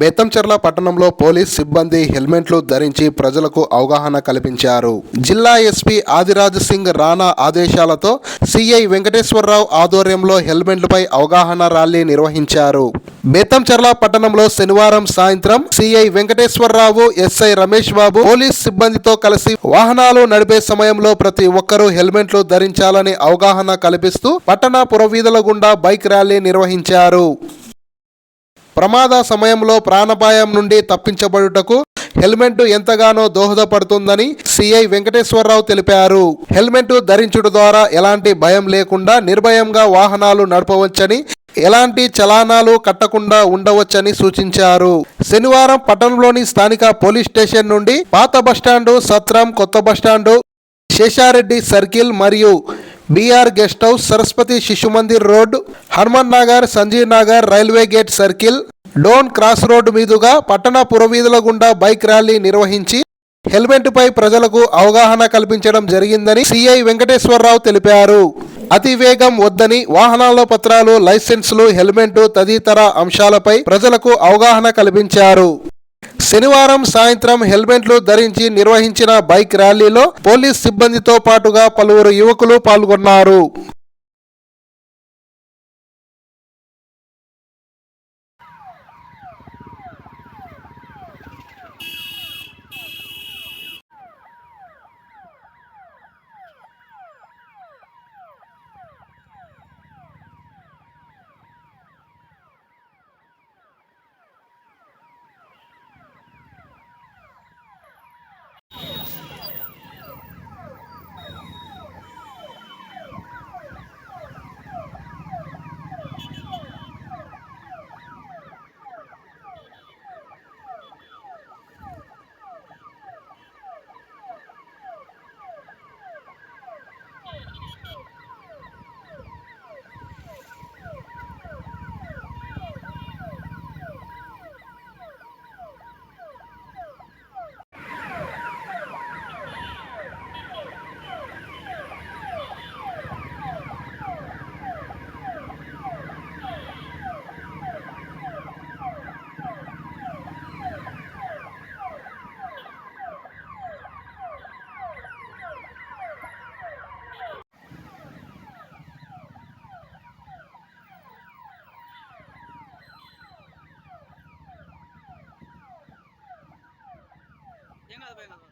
బెత్తంచెర్ల పట్టణంలో పోలీస్ సిబ్బంది హెల్మెట్లు ధరించి ప్రజలకు అవగాహన కల్పించారు. జిల్లా ఎస్పీ ఆదిరాజ్ సింగ్ రాణా ఆదేశాలతో సిఐ వెంకటేశ్వరరావు ఆధ్వర్యంలో హెల్మెట్లపై అవగాహన ర్యాలీ నిర్వహించారు. బేతంచెర్ల పట్టణంలో శనివారం సాయంత్రం CI Venkateswara Rao SI Ramesh Babu police సిబ్బందితో కలిసి వాహనాలు నడిపే సమయంలో ప్రతి ఒక్కరూ హెల్మెట్లు ధరించాలని అవగాహన కల్పిస్తూ పట్టణ పురవీధుల గుండా బైక్ ర్యాలీ నిర్వహించారు. ప్రమాద సమయంలో ప్రాణాపాయం నుండి తప్పించబడుటకు హెల్మెట్ ఎంతగానో దోహదపడుతుందని సిఐ వెంకటేశ్వరరావు తెలిపారు. హెల్మెట్ ధరించుట ద్వారా ఎలాంటి భయం లేకుండా నిర్భయంగా వాహనాలు నడపవచ్చని ఎలాంటి చలానాలు కట్టకుండా ఉండవచ్చని సూచించారు. శనివారం పట్టణంలోని స్థానిక పోలీస్ స్టేషన్ నుండి పాత బస్టాండు సత్రం కొత్త బస్టాండు శేషారెడ్డి సర్కిల్ మరియు BR guest house Saraswati Shishu Mandir road Hanuman Nagar Sanjeev Nagar railway gate circle Dhone cross road మీదుగా పట్టణ పురవీధుల గుండా బైక్ ర్యాలీ నిర్వహించి హెల్మెట్పై ప్రజలకు అవగాహన కల్పించడం జరిగిందని సిఐ వెంకటేశ్వరరావు తెలిపారు. అతి వేగం వద్దని వాహనాల పత్రాలు లైసెన్సులు హెల్మెట్ తదితర అంశాలపై ప్రజలకు అవగాహన కల్పించారు. శనివారం సాయంత్రం హెల్మెట్లు ధరించి నిర్వహించిన బైక్ ర్యాలీలో పోలీస్ సిబ్బందితో పాటుగా పలువురు యువకులు పాల్గొన్నారు. எங்க அது போய்